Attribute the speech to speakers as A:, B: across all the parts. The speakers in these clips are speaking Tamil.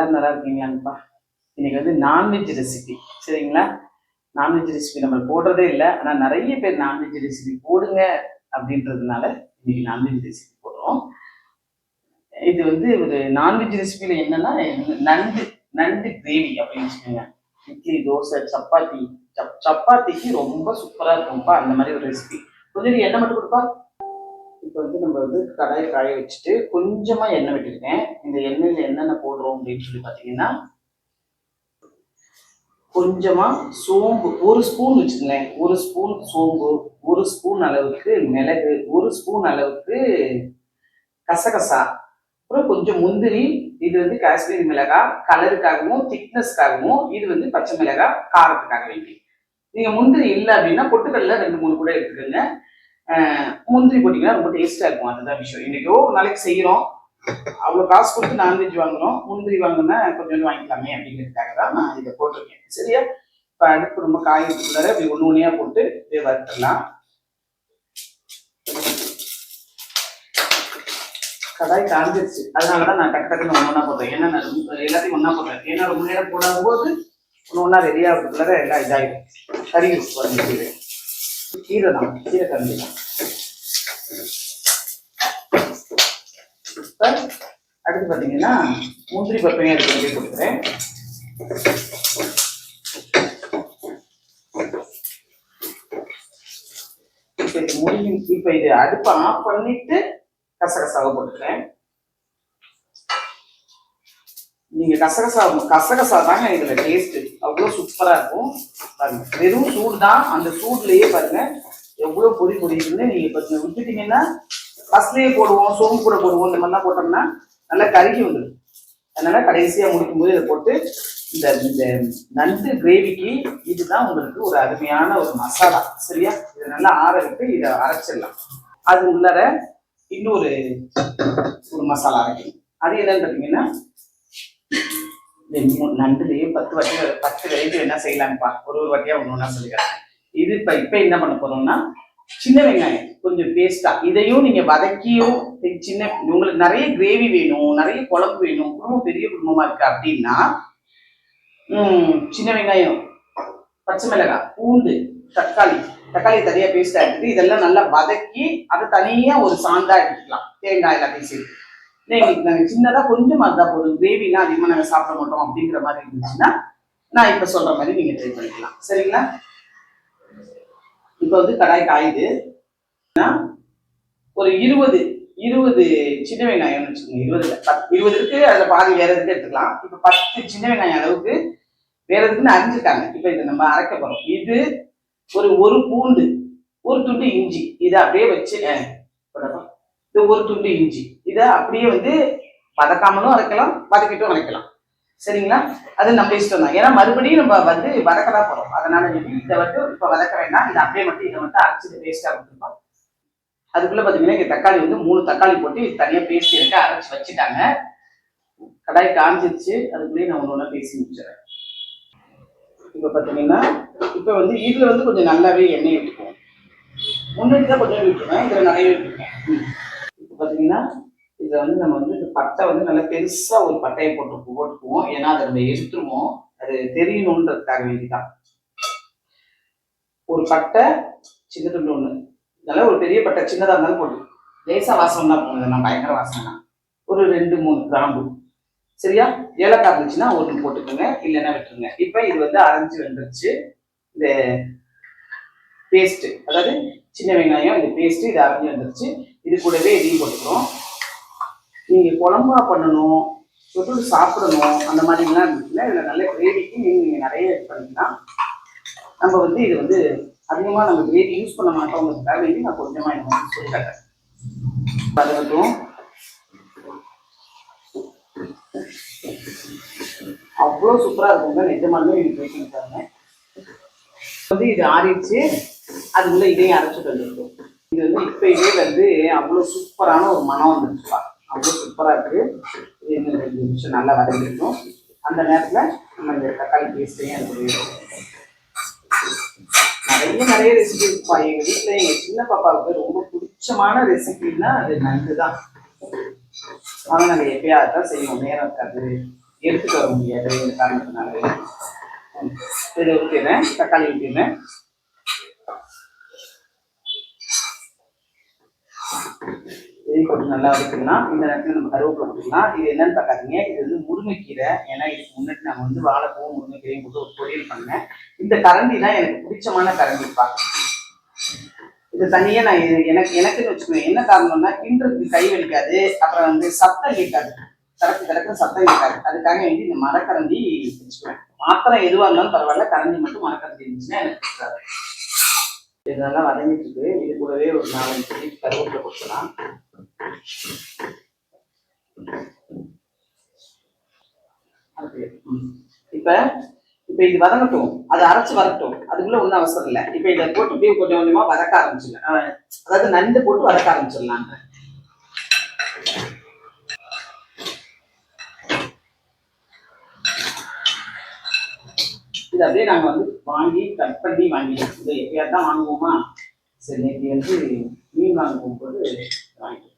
A: எல்லாரும் நல்லா இருக்கீங்களாங்கப்பா இன்னைக்கு வந்து நான்வெஜ் ரெசிபி சரிங்களா? நான்வெஜ் ரெசிபி நம்ம போடுறதே இல்லை. ஆனால் நிறைய பேர் நான்வெஜ் ரெசிபி போடுங்க அப்படின்றதுனால இன்னைக்கு நான்வெஜ் ரெசிபி போடுறோம். இது வந்து ஒரு நான்வெஜ் ரெசிபியில என்னன்னா நண்டு நண்டு கிரேவி அப்படின்னு வச்சுக்கோங்க. இட்லி தோசை சப்பாத்தி சப் சப்பாத்திக்கு ரொம்ப சூப்பரா இருக்கும்ப்பா. அந்த மாதிரி ஒரு ரெசிபி கொஞ்சம் என்ன எண்ணெய் மட்டும் கொடுப்பா. இப்போ வந்து நம்ம வந்து கடாயை காய வச்சுட்டு கொஞ்சமா எண்ணெய் விட்டுருக்கேன். இந்த எண்ணெயில என்னென்ன போடுறோம் அப்படின்னு சொல்லி பார்த்தீங்கன்னா கொஞ்சமா சோம்பு ஒரு ஸ்பூன் வச்சுக்கங்களேன். ஒரு ஸ்பூன் சோம்பு ஒரு ஸ்பூன் அளவுக்கு மிளகு ஒரு ஸ்பூன் அளவுக்கு கசகசா அப்புறம் கொஞ்சம் முந்திரி இது வந்து காஷ்மீரி மிளகாய் கலருக்காகவும் திக்னஸ்க்காகவும் இது வந்து பச்சை மிளகாய் காரத்துக்காக வேண்டி. நீங்க முந்திரி இல்லை அப்படின்னா பொட்டுக்கல்ல ரெண்டு மூணு கூட எடுத்துக்கோங்க. முந்திரி போட்டிங்கன்னா ரொம்ப டேஸ்ட்டாக இருக்கும். அதுதான் விஷயம். இன்றைக்கி ஒரு நாளைக்கு செய்கிறோம் அவ்வளோ காசு கொடுத்து நான்வெஜ் வாங்குறோம். முந்திரி வாங்கினா கொஞ்சம் வாங்கிக்கலாமே அப்படிங்கிறதுக்காக தான் நான் இதை போட்டிருக்கேன். சரியா? இப்போ அடுப்பு ரொம்ப காய்கறிக்குள்ளார இப்படி ஒன்று ஒன்றையாக போட்டு இப்படியே வறுத்துடலாம். கடாய் காஞ்சிருச்சு. அதனால தான் நான் டக்கு டக்குன்னு ஒன்று ஒன்றா போடுறேன். ஏன்னா நான் ரொம்ப- எல்லாத்தையும் ஒன்றா போடுறேன். ஏன்னா ரொம்ப நேரம் போடாதபோது ஒன்று ஒன்றா ரெடியாக இருக்கிறதுக்குள்ளார எல்லாம் இதாகிடும் கறி பாருங்க கீரை. தான். கீரை கறி அடுத்து பார்த்தீங்கன்னா முந்திரி பப்பையும் எடுத்து வந்து கொடுக்குறேன். இப்போ இது முடியும் இப்போ இது அடுப்பை ஆஃப் பண்ணிட்டு கசகசாவை போட்டுக்கிறேன். நீங்க கசகசா கசகசா தாங்க இதுல டேஸ்ட் அவ்வளோ சூப்பரா இருக்கும். பாருங்க வெறும் சூடு தான். அந்த சூட்லயே பாருங்க எவ்வளவு பொறி பொடிக்குன்னு நீங்க இப்ப விட்டுட்டீங்கன்னா ஃபர்ஸ்ட்லயே போடுவோம் சோம்பு கூட போடுவோம் இந்த மாதிரிலாம் போட்டோம்னா நல்லா கருகி வந்துடும் அதனால கடைசியா முடிக்கும்போது இதை போட்டு இந்த இந்த நண்டு கிரேவிக்கு இதுதான் உங்களுக்கு ஒரு அருமையான ஒரு மசாலா. சரியா? இதை நல்லா ஆற விட்டு இதை அரைச்சிடலாம். அது உள்ளர இன்னொரு ஒரு மசாலா அரைக்கணும். அது என்னன்னு பார்த்தீங்கன்னா இந்த நண்டுலயே பத்து வாட்டி பத்து வெரைட்டி என்ன செய்யலாம்ப்பா. ஒரு ஒரு வாட்டியா ஒன்று ஒன்றா சொல்லிக்கிறேன். இது இப்போ இப்போ என்ன பண்ண போறோம்னா சின்ன வெங்காயம் கொஞ்சம் பேஸ்டா இதையும் நீங்க வதக்கியும் சின்ன உங்களுக்கு நிறைய கிரேவி வேணும் நிறைய குழம்பு வேணும் குடும்பம் பெரிய குடும்பமா இருக்கு அப்படின்னா சின்ன வெங்காயம் பச்சை மிளகாய் பூண்டு தக்காளி தக்காளி தனியா பேஸ்டா எடுத்துட்டு இதெல்லாம் நல்லா வதக்கி அதை தனியா ஒரு சாந்தா எடுத்துக்கலாம். தேங்காய் எல்லாத்தையும் சேர்த்து. எங்களுக்கு நாங்கள் சின்னதாக கொஞ்சமாக இருந்தால் போதும். கிரேவிலாம் அதிகமாக நாங்கள் சாப்பிட மாட்டோம் அப்படிங்கிற மாதிரி இருந்துச்சுன்னா நான் இப்போ சொல்கிற மாதிரி நீங்கள் ட்ரை பண்ணிக்கலாம். சரிங்களா? இப்போ வந்து கடாய் காயுது. ஒரு இருபது இருபது சின்ன வெங்காயம்னு வச்சுக்கோங்க. இருபது பத் இருபது இருக்கு அதில் பாதி வேற எதுக்கு எடுத்துக்கலாம். இப்போ பத்து சின்ன வெங்காயம் அளவுக்கு வேற எதுக்குன்னு அரிஞ்சிருக்காங்க. இப்போ இதை நம்ம அரைக்க போகிறோம் இது ஒரு ஒரு பூண்டு ஒரு துண்டு இஞ்சி. இதை அப்படியே வச்சு இது ஒரு துண்டு இஞ்சி. இதை அப்படியே வந்து பதக்காமலும் அரைக்கலாம் பதக்கிட்டும் அரைக்கலாம். சரிங்களா? அது நம்ம இஷ்டம் தான். ஏன்னா மறுபடியும் நம்ம வந்து வதக்க தான் போறோம். அதனால சொல்லி இதை வந்து இப்போ வதக்க வேண்டாம். இதை அப்படியே மட்டும் இதை மட்டும் அரைச்சி பேஸ்ட்டாக கொடுத்துருப்போம் அதுக்குள்ள பார்த்தீங்கன்னா இங்கே தக்காளி வந்து மூணு தக்காளி போட்டு இது தனியாக பேஸ்ட் எடுத்து அரைச்சி வச்சுட்டாங்க. கடாய் காஞ்சிருச்சு. அதுக்குள்ளேயே நான் ஒன்று ஒன்றா பேசி முடிச்சிடறேன் இப்போ பார்த்தீங்கன்னா இப்போ வந்து இதில் வந்து கொஞ்சம் நல்லாவே எண்ணெய் விட்டுக்குவோம் முன்னாடி தான் கொஞ்சம் விட்டுருவேன் இதில் நிறைய விட்டுருக்கேன் இப்போ பார்த்தீங்கன்னா இதில் வந்து நம்ம வந்து பட்டை வந்து நல்லா பெருசாக ஒரு பட்டையை போட்டு போட்டுக்குவோம். ஏன்னா அதை நம்ம எடுத்துருவோம். அது தெரியணுன்றதுக்காக வேண்டிதான். ஒரு பட்டை சின்ன துண்டு ஒன்று நல்லா ஒரு பெரிய பட்டை சின்னதாக இருந்தாலும் போட்டு. லேசாக வாசம் தான் போகணும் நான் பயங்கர வாசனை தான் ஒரு ரெண்டு மூணு கிராம்பு. சரியா? ஏலக்காய் இருந்துச்சுன்னா ஒன்று போட்டுக்கோங்க. இல்லைன்னா விட்டுருங்க. இப்போ இது வந்து அரைஞ்சு வந்துருச்சு. இந்த பேஸ்ட் அதாவது சின்ன வெங்காயம் இந்த பேஸ்ட் இது அரைஞ்சு வந்துருச்சு. இது கூடவே இதையும் போட்டுக்கிறோம். நீங்கள் குழம்பா பண்ணணும் தொட்டு சாப்பிடணும் அந்த மாதிரிலாம் இருந்துச்சுன்னா இதில் நல்ல கிரேவிக்கு நீங்கள் நிறைய இது பண்ணிங்கன்னா நம்ம வந்து இது வந்து அதிகமாக நம்ம கிரேவி யூஸ் பண்ண மாட்டோங்கிறதுக்காக வேண்டி நான் கொஞ்சமாக இந்த மாதிரி சொல்லி காட்டுறேன் அவ்வளோ சூப்பராக இருக்குங்க நிஜமாலுமே இது ட்ரை பண்ணி வந்து இது ஆறிடுச்சு. அதுக்குள்ளே இதையும் அரைச்சிட்டு வந்துருக்கும். இது வந்து இப்போ இதே வந்து அவ்வளோ சூப்பரான ஒரு மனம் வந்துருச்சுப்பா. அவ்வளோ சூப்பராக இருக்குது இன்னும் ரெண்டு நிமிஷம் நல்லா வதங்கிருக்கும். அந்த நேரத்தில் நம்ம இந்த தக்காளி பேஸ்ட்டையும் அது நிறைய நிறைய ரெசிபி இருக்குப்பா. எங்கள் வீட்டில் எங்கள் சின்ன பாப்பாவுக்கு ரொம்ப பிடிச்சமான ரெசிபின்னா அது நண்டு தான் ஆனால் நாங்கள் எப்பயாவது தான் செய்வோம். நேரம் இருக்காது. எடுத்துட்டு வர முடியாது. இந்த காரணத்தினால. இதை ஊற்றிடுறேன் தக்காளி ஊற்றிடுறேன் இது கொஞ்சம் நல்லா இருக்குன்னா இந்த நேரத்தில் நம்ம கருவேப்பிலை கொடுத்துக்கலாம் இது என்னன்னு பார்க்காதீங்க. இது வந்து முருங்கைக்கீரை. ஏன்னா இதுக்கு முன்னாடி நம்ம வந்து வாழைப்பூவும் முருங்கைக்கீரையும் போட்டு ஒரு பொரியல் பண்ணேன். இந்த கரண்டி தான் எனக்கு பிடிச்சமான கரண்டிப்பா இது தனியாக நான் இது எனக்கு எனக்குன்னு வச்சுக்குவேன் என்ன காரணம்னா கிண்டுறதுக்கு கை வலிக்காது. அப்புறம் வந்து சத்தம் கேட்காது. கரெக்ட் கரெக்டாக சத்தம் கேட்காது. அதுக்காக வேண்டி இந்த மரக்கரண்டி வச்சுக்குவேன். மாத்திரம் எதுவாக இருந்தாலும் பரவாயில்ல. கரண்டி மட்டும் மரக்கரண்டி இருந்துச்சுன்னா எனக்கு இது நல்லா வதங்கிட்டு இருக்கு இது கூடவே ஒரு நாலஞ்சு கருவேப்பிலை கொடுக்கலாம் இப்ப இப்ப இது வதங்கட்டும். அது அரைச்சு வரட்டும் அதுக்குள்ள ஒண்ணும் அவசரம் இல்லை. இப்ப இதை போட்டு அப்படியே கொஞ்சம் கொஞ்சமா வதக்க ஆரம்பிச்சிடலாம். அதாவது நண்டு போட்டு வதக்க ஆரம்பிச்சிடலாம் இது அப்படியே நாங்க வந்து வாங்கி கட் பண்ணி வாங்கிட்டோம் இது எப்பயாவது தான் வாங்குவோமா? சரி நேற்று வந்து மீன் வாங்குவோம் போது வாங்கிட்டோம்.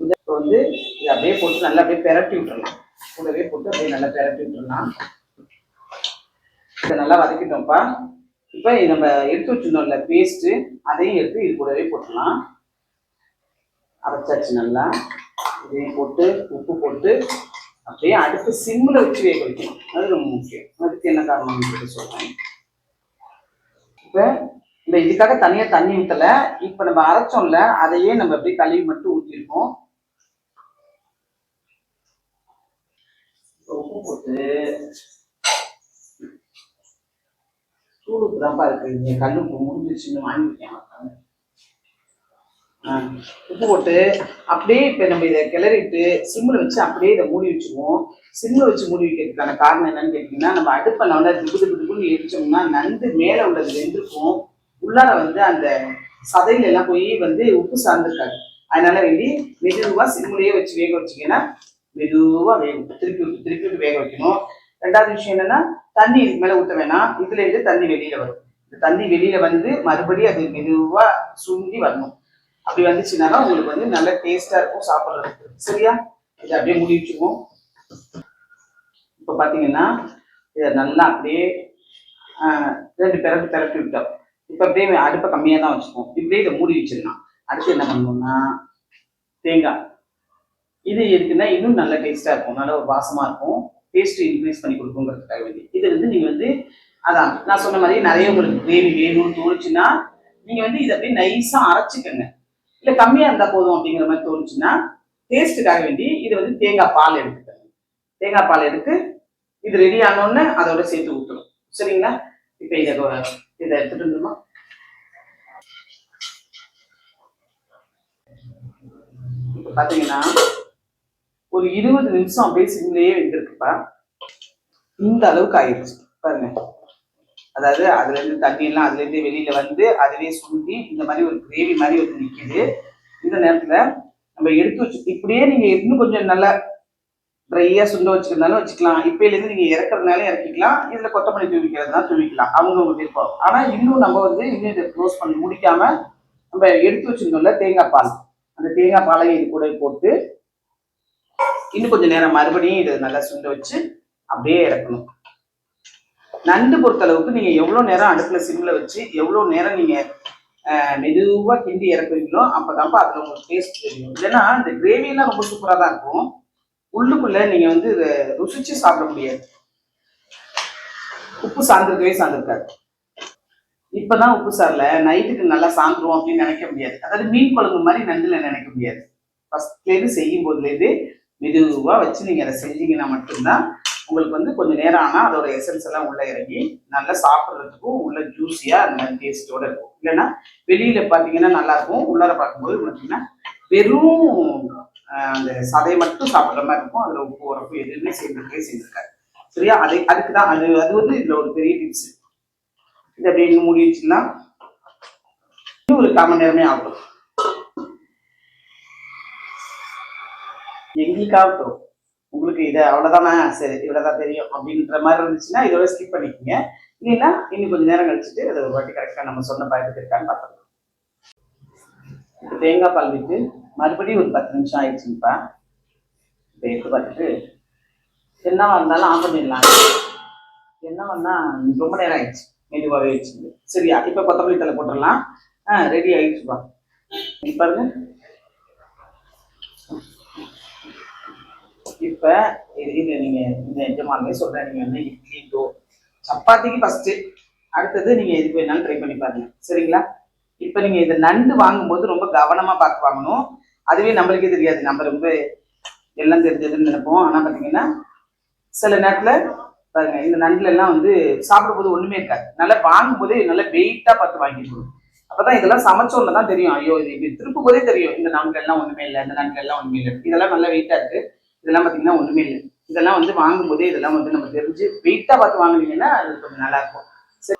A: இதை இப்போ வந்து இதை அப்படியே போட்டு நல்லா அப்படியே பெரட்டி விட்டுறலாம். கூடவே போட்டு அப்படியே நல்லா பெரட்டி விட்டுறலாம். இதை நல்லா வதக்கிட்டோம்ப்பா. இப்போ நம்ம எடுத்து வச்சிருந்தோம்ல பேஸ்ட்டு அதையும் எடுத்து இது கூடவே போட்டுடலாம். அரைச்சாச்சு நல்லா. இதையும் போட்டு உப்பு போட்டு அப்படியே அடுப்பு சிம்மில் வச்சு வேக வைக்கணும் அது ரொம்ப முக்கியம். அதுக்கு என்ன காரணம் சொல்லி சொல்கிறேன் இப்போ இந்த இதுக்காக தனியாக தண்ணி ஊற்றலை இப்போ நம்ம அரைச்சோம்ல அதையே நம்ம அப்படியே கழுவி மட்டும் ஊற்றிருக்கோம் உப்பு போட்டு சூடு தான்ப்பா இருக்கு. இங்கே கல் உப்பு முடிஞ்சிச்சுன்னு வாங்கியிருக்கேன். உப்பு போட்டு அப்படியே இப்போ நம்ம இதை கிளறிட்டு சிம்மில் வச்சு அப்படியே இதை மூடி வச்சுருவோம். சிம்மில் வச்சு மூடி வைக்கிறதுக்கான காரணம் என்னன்னு கேட்டிங்கன்னா நம்ம அடுப்பை நல்லா திப்பு திப்பு திப்புன்னு எரிச்சோம்னா நண்டு மேலே உள்ளது வெந்திருக்கும். உள்ளார வந்து அந்த சதையில எல்லாம் போய் வந்து உப்பு சார்ந்திருக்காது. அதனால வேண்டி மெதுவாக சிம்மிலேயே வச்சு வேக வச்சிங்கன்னா மெதுவாக வேகும். திருப்பி விட்டு திருப்பி விட்டு வேக வைக்கணும். ரெண்டாவது விஷயம் என்னன்னா தண்ணி இதுக்கு மேலே ஊற்ற வேணாம். இதுல இருந்து தண்ணி வெளியில வரும். இந்த தண்ணி வெளியில வந்து மறுபடியும் அது மெதுவாக சுருங்கி வரணும். அப்படி வந்துச்சுனாலும் உங்களுக்கு வந்து நல்ல டேஸ்டா இருக்கும் சாப்பிட்றதுக்கு. சரியா? இதை அப்படியே மூடி வச்சுக்குவோம். இப்போ பார்த்தீங்கன்னா இதை நல்லா அப்படியே ரெண்டு பிறகு பிறக்கி விட்டோம். இப்போ அப்படியே அடுப்பை கம்மியாக தான் வச்சுப்போம் இப்படியே இதை மூடி வச்சிடலாம். அடுத்து என்ன பண்ணணும்னா தேங்காய். இது இருக்குன்னா இன்னும் நல்ல டேஸ்டா இருக்கும். நல்ல ஒரு வாசமா இருக்கும். டேஸ்ட் இன்க்ரீஸ் பண்ணி கொடுக்குங்கிறதுக்காக வேண்டி. இது வந்து நீங்க வந்து அதான் நான் சொன்ன மாதிரி நிறைய உங்களுக்கு கிரேவி வேணும்னு தோணுச்சுன்னா நீங்க வந்து இதை அப்படியே நைஸா அரைச்சிக்கங்க. இல்லை கம்மியாக இருந்தால் போதும் அப்படிங்கிற மாதிரி தோணுச்சுன்னா டேஸ்ட்டுக்காக வேண்டி இது வந்து தேங்காய் பால் எடுத்துக்கணும் தேங்காய் பால் எடுத்து இது ரெடி ஆனோடனே அதோட சேர்த்து ஊற்றணும் சரிங்களா? இப்போ இதை இதை எடுத்துட்டு வந்துருமா இப்போ பார்த்தீங்கன்னா ஒரு இருபது நிமிஷம் அப்படியே சிம்லேயே வெந்திருக்குப்பா. இந்த அளவுக்கு ஆயிடுச்சு. பாருங்க. அதாவது அதுல இருந்து தண்ணி எல்லாம் அதுல இருந்து வெளியில வந்து அதுவே சுண்டி இந்த மாதிரி ஒரு கிரேவி மாதிரி வந்து நிக்குது. இந்த நேரத்துல நம்ம எடுத்து வச்சு இப்படியே நீங்க இன்னும் கொஞ்சம் நல்லா ட்ரையா சுண்ட வச்சுக்கிறதாலும் வச்சுக்கலாம். இப்பயில இருந்து நீங்க இறக்குறதுனால இறக்கிக்கலாம். இதுல கொத்தமல்லி தூவிக்கிறதுனா தூவிக்கலாம். அவங்க உங்க விருப்பம். ஆனா இன்னும் நம்ம வந்து இன்னும் இதை க்ளோஸ் பண்ணி முடிக்காம நம்ம எடுத்து வச்சிருந்தோம்ல தேங்காய் பால். அந்த தேங்காய் பாலையும் இது கூட போட்டு இன்னும் கொஞ்சம் நேரம் மறுபடியும் இதை நல்லா சுண்ட வச்சு அப்படியே இறக்கணும். நண்டு பொறுத்த அளவுக்கு நீங்கள் எவ்வளோ நேரம் அடுப்புல சிம்மில் வச்சு எவ்வளோ நேரம் நீங்க மெதுவாக மெதுவா கிண்டி இறக்குறீங்களோ அப்பதான்ப்பா அதில் உங்களுக்கு டேஸ்ட் தெரியும். இல்லைன்னா இந்த கிரேவி எல்லாம் ரொம்ப சூப்பரா தான் இருக்கும். உள்ளுக்குள்ளே நீங்கள் வந்து இதை ருசிச்சு சாப்பிட முடியாது. உப்பு சார்ந்திருக்கவே சார்ந்திருக்காது. இப்போதான் உப்பு சாரில் நைட்டுக்கு நல்லா சாந்துரும் அப்படின்னு நினைக்க முடியாது. அதாவது மீன் குழம்பு மாதிரி நண்டுல நினைக்க முடியாது. ஃபஸ்ட்லேருந்து செய்யும் போதுலேருந்து மெதுவா வச்சு நீங்க அதை செஞ்சீங்கன்னா மட்டும்தான் உங்களுக்கு வந்து கொஞ்சம் நேரம் ஆனால் அதோட எசன்ஸ் எல்லாம் உள்ள இறங்கி நல்லா சாப்பிட்றதுக்கும் உள்ள ஜூஸியா அந்த மாதிரி டேஸ்டோட இருக்கும். இல்லைன்னா வெளியில பாத்தீங்கன்னா நல்லா இருக்கும். உள்ளார பார்க்கும்போது பார்த்தீங்கன்னா வெறும் அந்த சதையை மட்டும் சாப்பிட்ற மாதிரி இருக்கும். அதுல உப்பு உரப்பு எதுவுமே சேர்ந்துருக்கவே சேர்ந்துருக்காரு சரியா? அது அதுக்கு தான் அது அது வந்து இதுல ஒரு பெரிய டிப்ஸ் இது அப்படின்னு இன்னும் மூடி இன்னும் ஒரு கம நேரமே ஆகும். எங்களுக்காகட்டும் உங்களுக்கு இதை அவ்வளோதானே சரி இவ்வளோதான் தெரியும் அப்படின்ற மாதிரி இருந்துச்சுன்னா இதோட ஸ்கிப் பண்ணிக்கோங்க. இல்லைன்னா இன்னும் கொஞ்சம் நேரம் கழிச்சுட்டு அதை ஒரு வாட்டி கரெக்டாக நம்ம சொன்ன பயத்துக்கு இருக்கான்னு பார்த்துக்கலாம். தேங்காய் பால் விட்டு மறுபடியும் ஒரு பத்து நிமிஷம் ஆயிடுச்சுப்பா இதை எடுத்து பார்த்துட்டு என்னவா இருந்தாலும் ஆஃப் பண்ணிடலாம். என்ன பண்ணா ரொம்ப நேரம் ஆயிடுச்சு. மெதுவாகவே ஆயிடுச்சு சரியா இப்போ கொத்தமல்லி தலை போட்டுடலாம். ஆ ரெடி ஆயிடுச்சுப்பா. நீ பாருங்க. இப்போ இது நீங்கள் இந்த எஜமானே சொல்கிறேன் நீங்கள் வந்து இட்லி டோ சப்பாத்திக்கு ஃபஸ்ட்டு அடுத்தது நீங்கள் எதுக்கு வேணாலும் ட்ரை பண்ணி பாருங்க. சரிங்களா? இப்போ நீங்கள் இந்த நண்டு வாங்கும்போது ரொம்ப கவனமாக பார்த்து வாங்கணும். அதுவே நம்மளுக்கே தெரியாது. நம்ம ரொம்ப எல்லாம் தெரிஞ்சதுன்னு நினைப்போம். ஆனால் பார்த்தீங்கன்னா சில நேரத்தில் பாருங்க இந்த நண்டுல எல்லாம் வந்து சாப்பிடும்போது ஒன்றுமே இருக்காது. நல்லா வாங்கும்போதே நல்லா வெயிட்டாக பார்த்து வாங்கிக்கணும். அப்பதான் இதெல்லாம் சமைச்சோன்னு தான் தெரியும். ஐயோ இது இப்படி திருப்பும் போதே தெரியும். இந்த நான்கு எல்லாம் ஒண்ணுமே இல்லை இந்த நான்கு எல்லாம் ஒண்ணுமே இல்லை. இதெல்லாம் நல்லா வெயிட்டா இருக்கு. இதெல்லாம் பார்த்தீங்கன்னா ஒன்றுமே இல்லை. இதெல்லாம் வந்து வாங்கும்போதே இதெல்லாம் வந்து நம்ம தெரிஞ்சு வெயிட்டாக பார்த்து வாங்குனீங்கன்னா அது கொஞ்சம் நல்லா இருக்கும் சரி.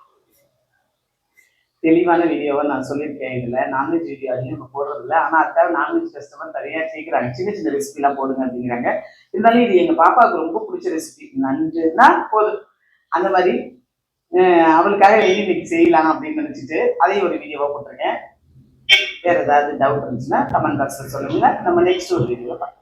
A: தெளிவான வீடியோவை நான் சொல்லியிருக்கேன் இதில். நான்வெஜ் வீடியோ அதிகம் நம்ம போடுறது இல்லை ஆனா அதுக்காக நான்வெஜ் கஸ்டமர் நிறையா கேட்குறாங்க சின்ன சின்ன ரெசிபிலாம் போடுங்க அப்படிங்கிறாங்க. இருந்தாலும் இது எங்கள் பாப்பாவுக்கு ரொம்ப பிடிச்ச ரெசிபி நன்றுனா போதும். அந்த மாதிரி அவளுக்காக வெளியே இன்னைக்கு செய்யலாம் அப்படின்னு நினச்சிட்டு அதையும் ஒரு வீடியோவாக போட்டிருக்கேன். வேறு ஏதாவது டவுட் இருந்துச்சுன்னா கமெண்ட் பாக்ஸில் சொல்லுங்கள் நம்ம நெக்ஸ்ட் ஒரு வீடியோ பார்க்கலாம்.